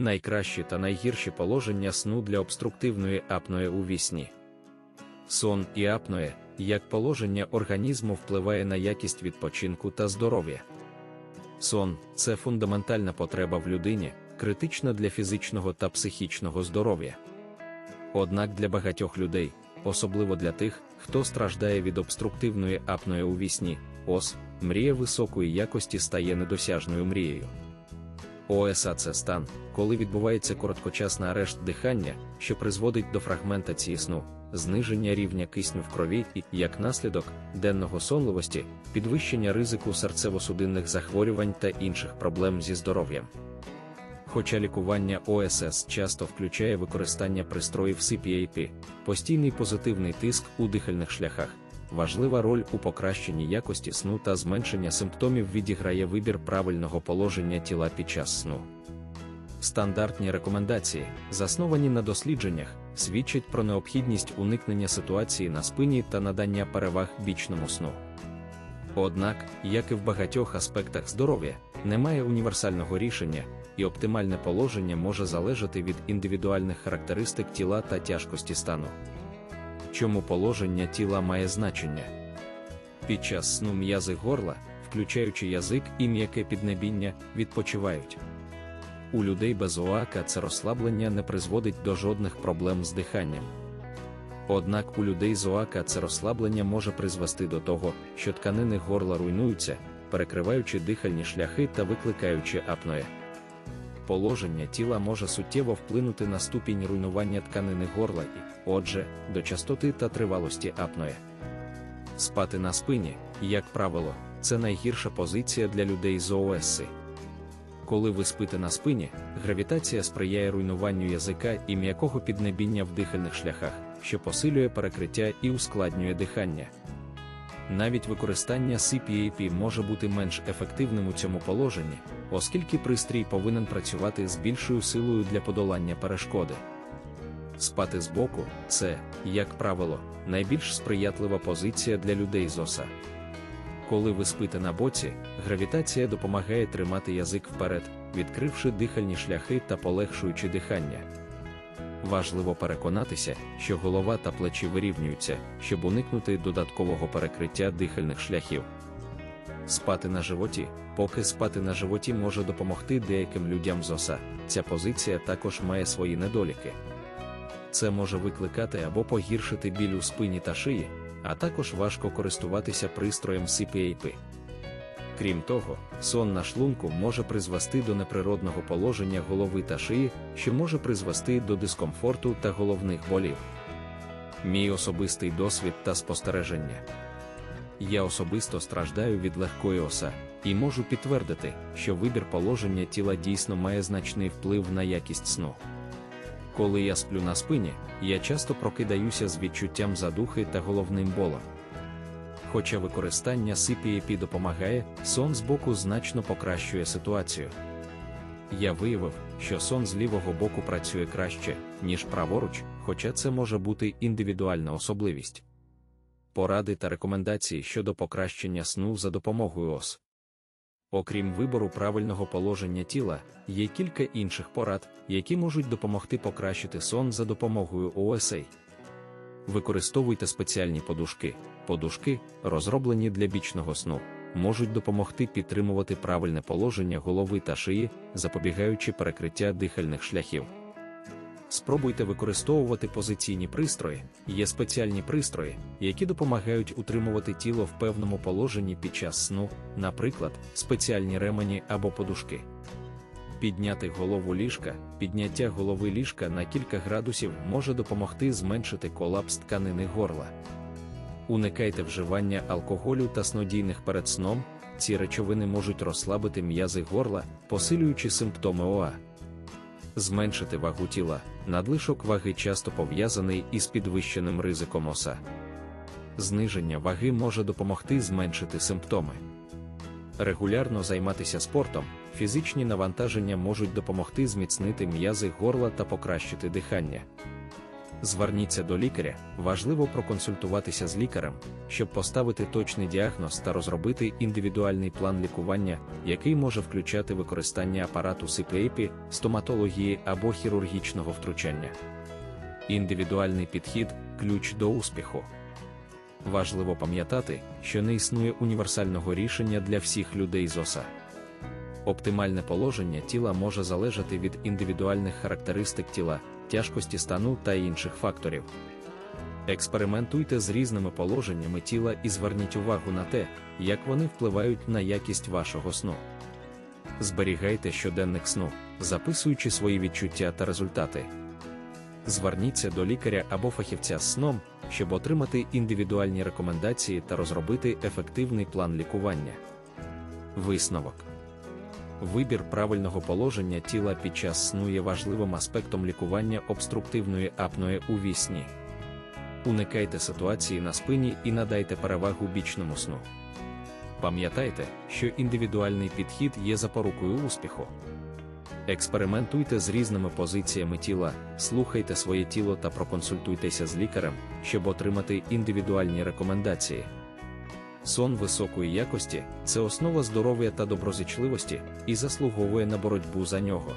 Найкращі та найгірші положення сну для обструктивної апної у вісні. Сон і апноє, як положення організму впливає на якість відпочинку та здоров'я. Сон це фундаментальна потреба в людині, критична для фізичного та психічного здоров'я. Однак для багатьох людей, особливо для тих, хто страждає від обструктивної апної у вісні, ос, мрія високої якості стає недосяжною мрією. ОСА це стан, коли відбувається короткочасний арешт дихання, що призводить до фрагментації сну, зниження рівня кисню в крові і, як наслідок, денного сонливості, підвищення ризику серцево-судинних захворювань та інших проблем зі здоров'ям. Хоча лікування ОСС часто включає використання пристроїв CPAP, постійний позитивний тиск у дихальних шляхах, важлива роль у покращенні якості сну та зменшення симптомів відіграє вибір правильного положення тіла під час сну. Стандартні рекомендації, засновані на дослідженнях, свідчать про необхідність уникнення ситуації на спині та надання переваг бічному сну. Однак, як і в багатьох аспектах здоров'я, немає універсального рішення, і оптимальне положення може залежати від індивідуальних характеристик тіла та тяжкості стану. Чому положення тіла має значення? Під час сну м'язи горла, включаючи язик і м'яке піднебіння, відпочивають. У людей без ОАКа це розслаблення не призводить до жодних проблем з диханням. Однак у людей з ОАКа це розслаблення може призвести до того, що тканини горла руйнуються, перекриваючи дихальні шляхи та викликаючи апноє. Положення тіла може суттєво вплинути на ступінь руйнування тканини горла і, отже, до частоти та тривалості апноє. Спати на спині, як правило, це найгірша позиція для людей з ООСи. Коли ви спите на спині, гравітація сприяє руйнуванню язика і м'якого піднебіння в дихальних шляхах, що посилює перекриття і ускладнює дихання. Навіть використання CPAP може бути менш ефективним у цьому положенні, оскільки пристрій повинен працювати з більшою силою для подолання перешкоди. Спати збоку це, як правило, найбільш сприятлива позиція для людей з оса. Коли ви спите на боці, гравітація допомагає тримати язик вперед, відкривши дихальні шляхи та полегшуючи дихання. Важливо переконатися, що голова та плечі вирівнюються, щоб уникнути додаткового перекриття дихальних шляхів. Спати на животі, поки спати на животі може допомогти деяким людям з оса, ця позиція також має свої недоліки. Це може викликати або погіршити біль у спині та шиї, а також важко користуватися пристроєм CPAP. Крім того, сон на шлунку може призвести до неприродного положення голови та шиї, що може призвести до дискомфорту та головних болів. Мій особистий досвід та спостереження. Я особисто страждаю від легкої оса, і можу підтвердити, що вибір положення тіла дійсно має значний вплив на якість сну. Коли я сплю на спині, я часто прокидаюся з відчуттям задухи та головним болем. Хоча використання CPAP допомагає, сон з боку значно покращує ситуацію. Я виявив, що сон з лівого боку працює краще, ніж праворуч, хоча це може бути індивідуальна особливість. Поради та рекомендації щодо покращення сну за допомогою ОС. Окрім вибору правильного положення тіла, є кілька інших порад, які можуть допомогти покращити сон за допомогою ОСА. Використовуйте спеціальні подушки. Подушки, розроблені для бічного сну, можуть допомогти підтримувати правильне положення голови та шиї, запобігаючи перекриття дихальних шляхів. Спробуйте використовувати позиційні пристрої, є спеціальні пристрої, які допомагають утримувати тіло в певному положенні під час сну, наприклад, спеціальні ремені або подушки. Підняти голову ліжка, підняття голови ліжка на кілька градусів може допомогти зменшити колапс тканини горла. Уникайте вживання алкоголю та снодійних перед сном, ці речовини можуть розслабити м'язи горла, посилюючи симптоми ОА. Зменшити вагу тіла, надлишок ваги часто пов'язаний із підвищеним ризиком оса. Зниження ваги може допомогти зменшити симптоми. Регулярно займатися спортом, фізичні навантаження можуть допомогти зміцнити м'язи горла та покращити дихання. Зверніться до лікаря, важливо проконсультуватися з лікарем, щоб поставити точний діагноз та розробити індивідуальний план лікування, який може включати використання апарату СИПЕПІ, стоматології або хірургічного втручання. Індивідуальний підхід ключ до успіху. Важливо пам'ятати, що не існує універсального рішення для всіх людей з ОСА. Оптимальне положення тіла може залежати від індивідуальних характеристик тіла, тяжкості стану та інших факторів. Експериментуйте з різними положеннями тіла і зверніть увагу на те, як вони впливають на якість вашого сну. Зберігайте щоденник сну, записуючи свої відчуття та результати. Зверніться до лікаря або фахівця з сном, щоб отримати індивідуальні рекомендації та розробити ефективний план лікування. Висновок Вибір правильного положення тіла під час сну є важливим аспектом лікування обструктивної апної у вісні. Уникайте ситуації на спині і надайте перевагу бічному сну. Пам'ятайте, що індивідуальний підхід є запорукою успіху. Експериментуйте з різними позиціями тіла, слухайте своє тіло та проконсультуйтеся з лікарем, щоб отримати індивідуальні рекомендації. Сон високої якості це основа здоров'я та доброзичливості і заслуговує на боротьбу за нього.